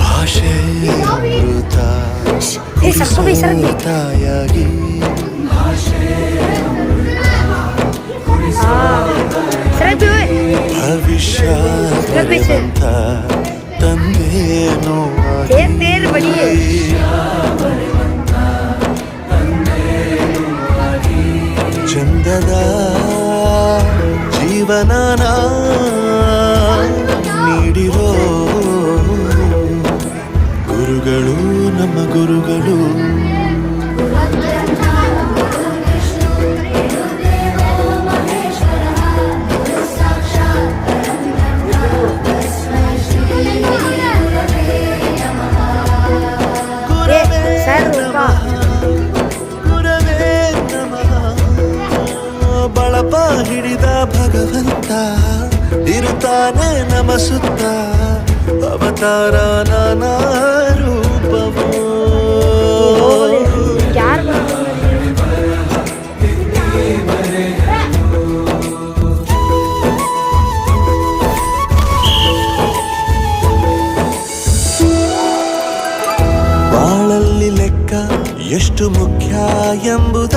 ಭಾಷೆ ಅಮೃತ ಭಾಷೆ ಬೇಸರ ತಾಯಾಗಿ ಸರಿ ಭವಿಷ್ಯ ಬರುವಂತ ತಂದೆನೋ ಜೀವನನ ಇರುತ್ತಾನೆ ನಮಸುತ್ತ. ಅವತಾರ ನಾನಾ ರೂಪವೋ ಬಾಳಲ್ಲಿ ಲೆಕ್ಕ ಎಷ್ಟು ಮುಖ್ಯ ಎಂಬುದ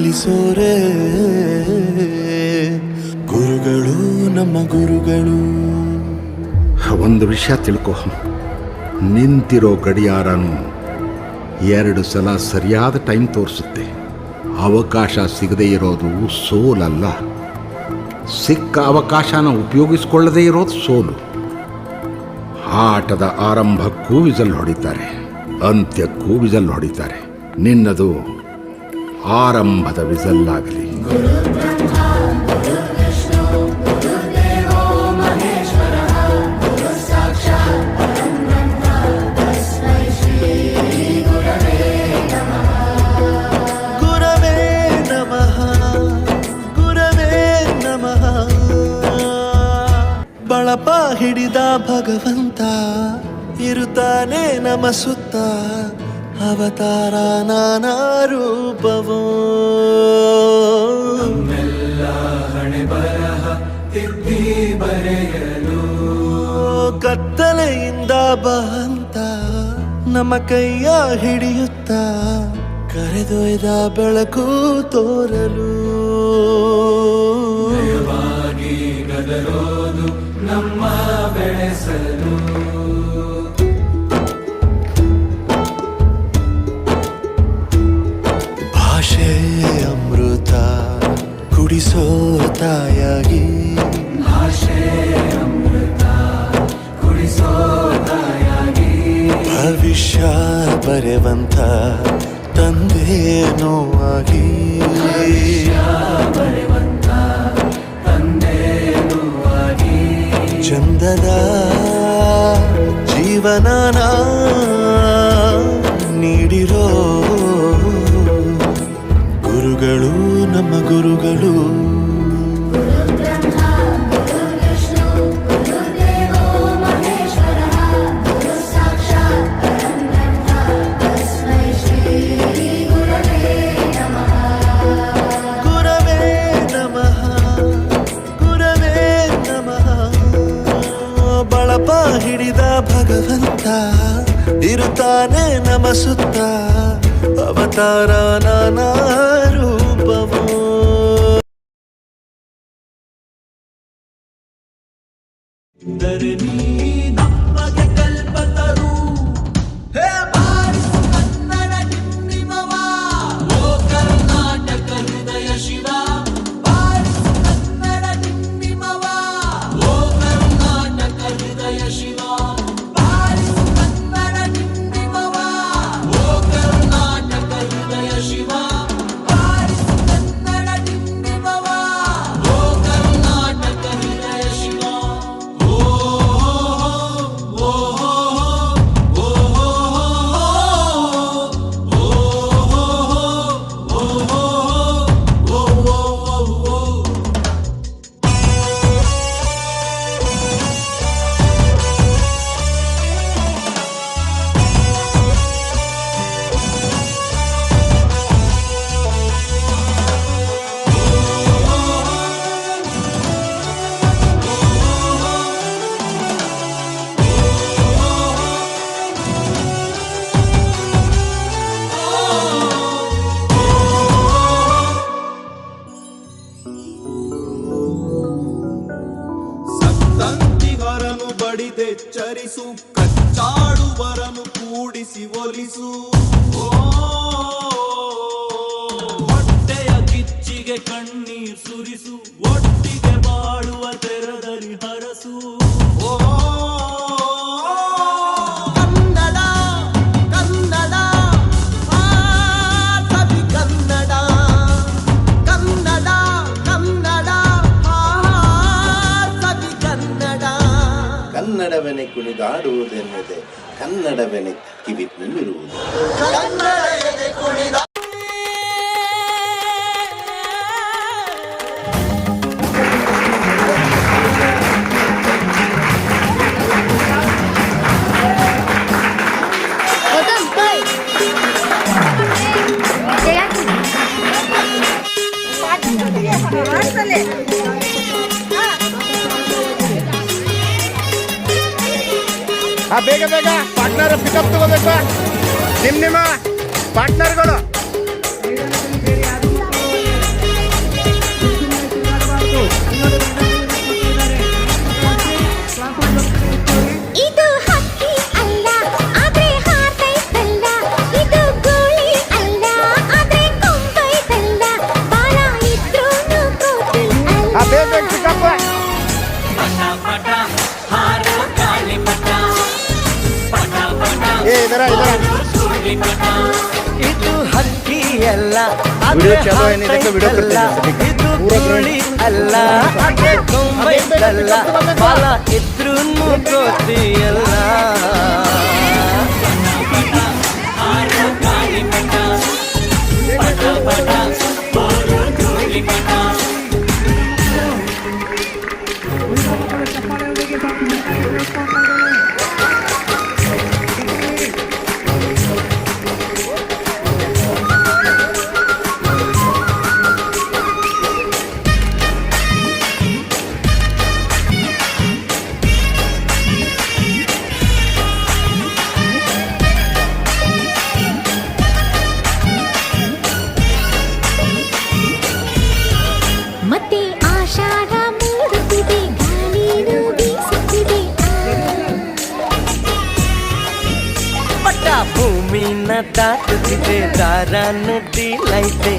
ಕಲಿಸೋರೆ ಗುರುಗಳು, ನಮ್ಮ ಗುರುಗಳು. ಒಂದು ವಿಷಯ ತಿಳ್ಕೊ. ನಿಂತಿರೋ ಗಡಿಯಾರನು ಎರಡು ಸಲ ಸರಿಯಾದ ಟೈಮ್ ತೋರಿಸುತ್ತೆ. ಅವಕಾಶ ಸಿಗದೇ ಇರೋದು ಸೋಲಲ್ಲ. ಸಿಕ್ಕ ಅವಕಾಶನ ಉಪಯೋಗಿಸ್ಕೊಳ್ಳದೇ ಇರೋದು ಸೋಲು. ಆಟದ ಆರಂಭಕ್ಕೂ ವಿಸಲ್ ಹೊಡಿತಾರೆ. ಅಂತ್ಯಕ್ಕೂ ವಿಸಲ್ ಹೊಡಿತಾರೆ. ನಿನ್ನದು ಆರಂಭದ ವಿಸಲ್ಲಾಗಲಿ. ಬಳಪ ಹಿಡಿದ ಭಗವಂತ ಇರುತ್ತಾನೆ ನಮ ಸುತ್ತ. ಅವತಾರ ನಾನಾ ರೂಪವೋ. ಕತ್ತಲೆಯಿಂದ ಬಂತ ನಮ್ಮ ಕೈಯ ಹಿಡಿಯುತ್ತ ಕರೆದೊಯ್ದ ಬೆಳಕು ತೋರಲು. ಭಾಷೆ ತಾಯಾಗಿ ಭವಿಷ್ಯ ಬರೆವಂತ ತಂದೆನೋ ಆಗಿ ಚಂದದ ಜೀವನ ನೀಡಿರೋ ಗುರುಗಳು ನಮ್ಮ ಗುರುಗಳು. ಕಳಪ ಹಿಡಿದ ಭಗವಂತ ಇರುತ್ತಾನೆ ನಮ ಸುತ್ತ ಅವತಾರ ನಾನಾ ರೂಪವೋ. ಧರಣಿ ಕಚ್ಚಾಡುವರನು ಕೂಡಿಸಿ ಒಲಿಸು. ಕುಣಿದಾಡುವುದೆನ್ನದೆ ಕನ್ನಡವೆನೆ ಕಿವಿನಲ್ಲಿರುವುದು ಆ ಬೇಗ ಬೇಗ ಪಾರ್ಟ್ನರ್ ಪಿಕಪ್ ತಗೋಬೇಕು ನಿಮ್ಮ ನಿಮ್ಮ ಪಾರ್ಟ್ನರ್ಗಳು ವಿಡಿಯೋ ಚಾಲೋ ಏನಿದೆ ವಿಡಿಯೋ ಕೊಡ್ತೀನಿ ಅಲ್ಲ ಕೊಂಬೈದಲ್ಲ ಬಾಲ ಇದ್ರು ಗೋತಿಯಲ್ಲ ಪಟ ಪಟ ಭೂಮಿನ ತಾಟುತ್ತಿದೆ ದಾರ ನುಡಿ ಲೈತೆ